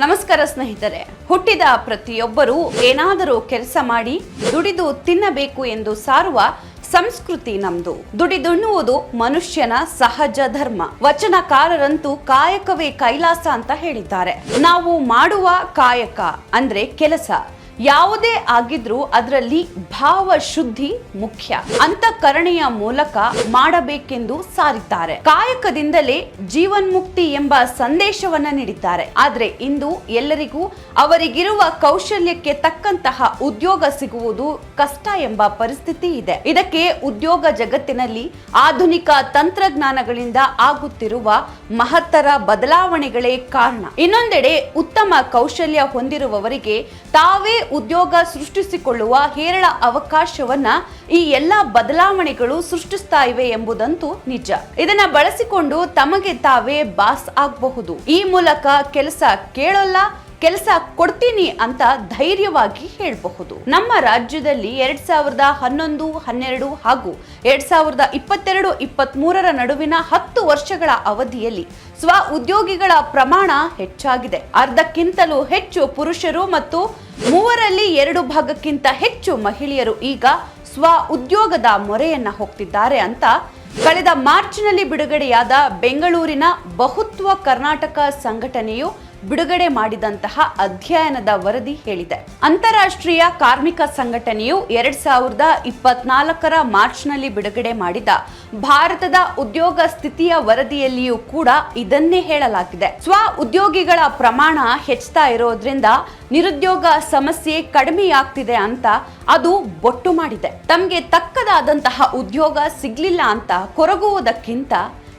ನಮಸ್ಕಾರ ಸ್ನೇಹಿತರೆ. ಹುಟ್ಟಿದ ಪ್ರತಿಯೊಬ್ಬರೂ ಏನಾದರೂ ಕೆಲಸ ಮಾಡಿ ದುಡಿದು ತಿನ್ನಬೇಕು ಎಂದು ಸಾರುವ ಸಂಸ್ಕೃತಿ ನಮ್ದು. ದುಡಿದುಣ್ಣುವುದು ಮನುಷ್ಯನ ಸಹಜ ಧರ್ಮ. ವಚನಕಾರರಂತೂ ಕಾಯಕವೇ ಕೈಲಾಸ ಅಂತ ಹೇಳಿದ್ದಾರೆ. ನಾವು ಮಾಡುವ ಕಾಯಕ ಅಂದ್ರೆ ಕೆಲಸ. ಯಾವುದೇ ಆಗಿದ್ರೂ ಅದರಲ್ಲಿ ಭಾವ ಶುದ್ಧಿ ಮುಖ್ಯ. ಅಂತಃಕರಣೆಯ ಮೂಲಕ ಮಾಡಬೇಕೆಂದು ಸಾರಿದ್ದಾರೆ. ಕಾಯಕದಿಂದಲೇ ಜೀವನ್ಮುಕ್ತಿ ಎಂಬ ಸಂದೇಶವನ್ನ ನೀಡಿದ್ದಾರೆ. ಆದ್ರೆ ಇಂದು ಎಲ್ಲರಿಗೂ ಅವರಿಗಿರುವ ಕೌಶಲ್ಯಕ್ಕೆ ತಕ್ಕಂತಹ ಉದ್ಯೋಗ ಸಿಗುವುದು ಕಷ್ಟ ಎಂಬ ಪರಿಸ್ಥಿತಿ ಇದೆ. ಇದಕ್ಕೆ ಉದ್ಯೋಗ ಜಗತ್ತಿನಲ್ಲಿ ಆಧುನಿಕ ತಂತ್ರಜ್ಞಾನಗಳಿಂದ ಆಗುತ್ತಿರುವ ಮಹತ್ತರ ಬದಲಾವಣೆಗಳೇ ಕಾರಣ. ಇನ್ನೊಂದೆಡೆ ಉತ್ತಮ ಕೌಶಲ್ಯ ಹೊಂದಿರುವವರಿಗೆ ತಾವೇ ಉದ್ಯೋಗ ಸೃಷ್ಟಿಸಿಕೊಳ್ಳುವ ಹೇರಳ ಅವಕಾಶವನ್ನ ಈ ಎಲ್ಲ ಬದಲಾವಣೆಗಳು ಸೃಷ್ಟಿಸ್ತಾ ಇವೆ ಎಂಬುದಂತೂ ನಿಜ. ಇದನ್ನ ಬಳಸಿಕೊಂಡು ತಮಗೆ ತಾವೇ ಬಾಸ್ ಆಗಬಹುದು. ಈ ಮೂಲಕ ಕೆಲಸ ಕೇಳೋಲ್ಲ ಕೆಲಸ ಕೊಡ್ತೀನಿ ಅಂತ ಧೈರ್ಯವಾಗಿ ಹೇಳಬಹುದು. ನಮ್ಮ ರಾಜ್ಯದಲ್ಲಿ ಎರಡ್ ಸಾವಿರದ ಹನ್ನೊಂದು, ಹನ್ನೆರಡು ಹಾಗೂ ಎರಡ್ ಸಾವಿರದ ಇಪ್ಪತ್ತೆರಡು ಇಪ್ಪತ್ತ್ ಮೂರರ ನಡುವಿನ ಹತ್ತು ವರ್ಷಗಳ ಅವಧಿಯಲ್ಲಿ ಸ್ವ ಉದ್ಯೋಗಿಗಳ ಪ್ರಮಾಣ ಹೆಚ್ಚಾಗಿದೆ. ಅರ್ಧಕ್ಕಿಂತಲೂ ಹೆಚ್ಚು ಪುರುಷರು ಮತ್ತು ಮೂವರಲ್ಲಿ ಎರಡು ಭಾಗಕ್ಕಿಂತ ಹೆಚ್ಚು ಮಹಿಳೆಯರು ಈಗ ಸ್ವ ಉದ್ಯೋಗದ ಮೊರೆಯನ್ನ ಹೋಗ್ತಿದ್ದಾರೆ ಅಂತ ಕಳೆದ ಮಾರ್ಚ್ನಲ್ಲಿ ಬಿಡುಗಡೆಯಾದ ಬೆಂಗಳೂರಿನ ಬಹುತ್ವ ಕರ್ನಾಟಕ ಸಂಘಟನೆಯು ಬಿಡುಗಡೆ ಮಾಡಿದಂತಹ ಅಧ್ಯಯನದ ವರದಿ ಹೇಳಿದೆ. ಅಂತಾರಾಷ್ಟ್ರೀಯ ಕಾರ್ಮಿಕ ಸಂಘಟನೆಯು ಎರಡ್ ಸಾವಿರದ ಇಪ್ಪತ್ನಾಲ್ಕರ ಮಾರ್ಚ್ನಲ್ಲಿ ಬಿಡುಗಡೆ ಮಾಡಿದ ಭಾರತದ ಉದ್ಯೋಗ ಸ್ಥಿತಿಯ ವರದಿಯಲ್ಲಿಯೂ ಕೂಡ ಇದನ್ನೇ ಹೇಳಲಾಗಿದೆ. ಸ್ವ ಉದ್ಯೋಗಿಗಳ ಪ್ರಮಾಣ ಹೆಚ್ಚುತ್ತಾ ಇರೋದ್ರಿಂದ ನಿರುದ್ಯೋಗ ಸಮಸ್ಯೆ ಕಡಿಮೆಯಾಗ್ತಿದೆ ಅಂತ ಅದು ಬೊಟ್ಟು ಮಾಡಿದೆ. ತಮಗೆ ತಕ್ಕದಾದಂತಹ ಉದ್ಯೋಗ ಸಿಗ್ಲಿಲ್ಲ ಅಂತ ಕೊರಗುವುದಕ್ಕಿಂತ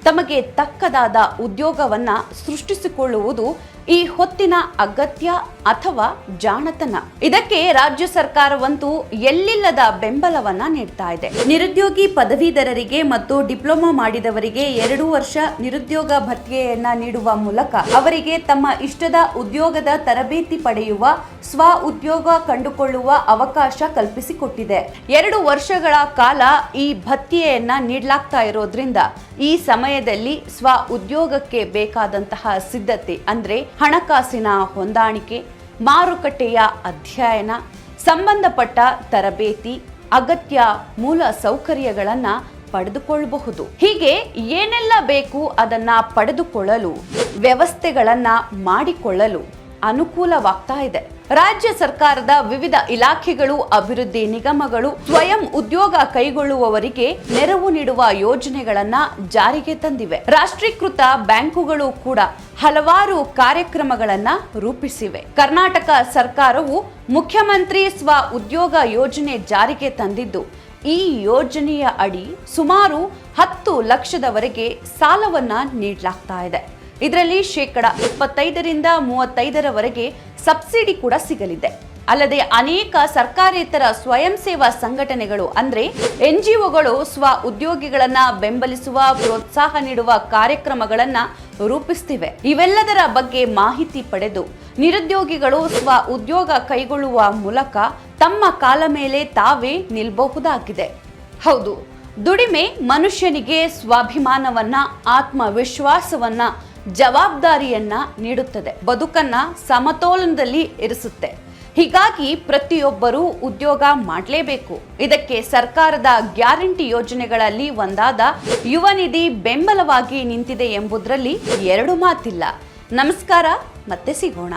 ತಮಗೆ ತಕ್ಕದಾದ ಉದ್ಯೋಗವನ್ನ ಸೃಷ್ಟಿಸಿಕೊಳ್ಳುವುದು ಈ ಹೊತ್ತಿನ ಅಗತ್ಯ ಅಥವಾ ಜಾಣತನ. ಇದಕ್ಕೆ ರಾಜ್ಯ ಸರ್ಕಾರವಂತೂ ಎಲ್ಲಿಲ್ಲದ ಬೆಂಬಲವನ್ನ ನೀಡ್ತಾ ಇದೆ. ನಿರುದ್ಯೋಗಿ ಪದವೀಧರರಿಗೆ ಮತ್ತು ಡಿಪ್ಲೊಮಾ ಮಾಡಿದವರಿಗೆ ಎರಡು ವರ್ಷ ನಿರುದ್ಯೋಗ ಭತ್ಯೆಯನ್ನ ನೀಡುವ ಮೂಲಕ ಅವರಿಗೆ ತಮ್ಮ ಇಷ್ಟದ ಉದ್ಯೋಗದ ತರಬೇತಿ ಪಡೆಯುವ, ಸ್ವ ಉದ್ಯೋಗ ಕಂಡುಕೊಳ್ಳುವ ಅವಕಾಶ ಕಲ್ಪಿಸಿಕೊಟ್ಟಿದೆ. ಎರಡು ವರ್ಷಗಳ ಕಾಲ ಈ ಭತ್ಯೆಯನ್ನ ನೀಡಲಾಗ್ತಾ ಇರೋದ್ರಿಂದ ಈ ಸಮಯದಲ್ಲಿ ಸ್ವ ಉದ್ಯೋಗಕ್ಕೆ ಬೇಕಾದಂತಹ ಸಿದ್ಧತೆ ಅಂದ್ರೆ ಹಣಕಾಸಿನ ಹೊಂದಾಣಿಕೆ, ಮಾರುಕಟ್ಟೆಯ ಅಧ್ಯಯನ, ಸಂಬಂಧಪಟ್ಟ ತರಬೇತಿ, ಅಗತ್ಯ ಮೂಲ ಸೌಕರ್ಯಗಳನ್ನು ಪಡೆದುಕೊಳ್ಳಬಹುದು. ಹೀಗೆ ಏನೆಲ್ಲ ಬೇಕು ಅದನ್ನ ಪಡೆದುಕೊಳ್ಳಲು, ವ್ಯವಸ್ಥೆಗಳನ್ನ ಮಾಡಿಕೊಳ್ಳಲು ಅನುಕೂಲವಾಗ್ತಾ ಇದೆ. ರಾಜ್ಯ ಸರ್ಕಾರದ ವಿವಿಧ ಇಲಾಖೆಗಳು, ಅಭಿವೃದ್ಧಿ ನಿಗಮಗಳು ಸ್ವಯಂ ಉದ್ಯೋಗ ಕೈಗೊಳ್ಳುವವರಿಗೆ ನೆರವು ನೀಡುವ ಯೋಜನೆಗಳನ್ನ ಜಾರಿಗೆ ತಂದಿವೆ. ರಾಷ್ಟ್ರೀಕೃತ ಬ್ಯಾಂಕುಗಳು ಕೂಡ ಹಲವಾರು ಕಾರ್ಯಕ್ರಮಗಳನ್ನ ರೂಪಿಸಿವೆ. ಕರ್ನಾಟಕ ಸರ್ಕಾರವು ಮುಖ್ಯಮಂತ್ರಿ ಸ್ವ ಉದ್ಯೋಗ ಯೋಜನೆ ಜಾರಿಗೆ ತಂದಿದ್ದು, ಈ ಯೋಜನೆಯ ಅಡಿ ಸುಮಾರು ಹತ್ತು ಲಕ್ಷದವರೆಗೆ ಸಾಲವನ್ನ ನೀಡಲಾಗ್ತಾ ಇದೆ. ಇದರಲ್ಲಿ ಶೇಕಡ ಇಪ್ಪತ್ತೈದರಿಂದ ಮೂವತ್ತೈದರವರೆಗೆ ಸಬ್ಸಿಡಿ ಕೂಡ ಸಿಗಲಿದೆ. ಅಲ್ಲದೆ ಅನೇಕ ಸರ್ಕಾರೇತರ ಸ್ವಯಂ ಸೇವಾ ಸಂಘಟನೆಗಳು, ಅಂದ್ರೆ ಎನ್ಜಿಒಗಳು ಸ್ವ ಉದ್ಯೋಗಿಗಳನ್ನ ಬೆಂಬಲಿಸುವ, ಪ್ರೋತ್ಸಾಹ ನೀಡುವ ಕಾರ್ಯಕ್ರಮಗಳನ್ನ ರೂಪಿಸ್ತಿವೆ. ಇವೆಲ್ಲದರ ಬಗ್ಗೆ ಮಾಹಿತಿ ಪಡೆದು ನಿರುದ್ಯೋಗಿಗಳು ಸ್ವ ಉದ್ಯೋಗ ಕೈಗೊಳ್ಳುವ ಮೂಲಕ ತಮ್ಮ ಕಾಲ ಮೇಲೆ ತಾವೇ ನಿಲ್ಬಹುದಾಗಿದೆ. ಹೌದು, ದುಡಿಮೆ ಮನುಷ್ಯನಿಗೆ ಸ್ವಾಭಿಮಾನವನ್ನ, ಆತ್ಮವಿಶ್ವಾಸವನ್ನ ಜವಾಬ್ದಾರಿಯನ್ನ ನೀಡುತ್ತದೆ. ಬದುಕನ್ನ ಸಮತೋಲನದಲ್ಲಿ ಇರಿಸುತ್ತೆ. ಹೀಗಾಗಿ ಪ್ರತಿಯೊಬ್ಬರೂ ಉದ್ಯೋಗ ಮಾಡಲೇಬೇಕು. ಇದಕ್ಕೆ ಸರ್ಕಾರದ ಗ್ಯಾರಂಟಿ ಯೋಜನೆಗಳಲ್ಲಿ ಒಂದಾದ ಯುವ ನಿಧಿ ಬೆಂಬಲವಾಗಿ ನಿಂತಿದೆ ಎಂಬುದರಲ್ಲಿ ಎರಡು ಮಾತಿಲ್ಲ. ನಮಸ್ಕಾರ, ಮತ್ತೆ ಸಿಗೋಣ.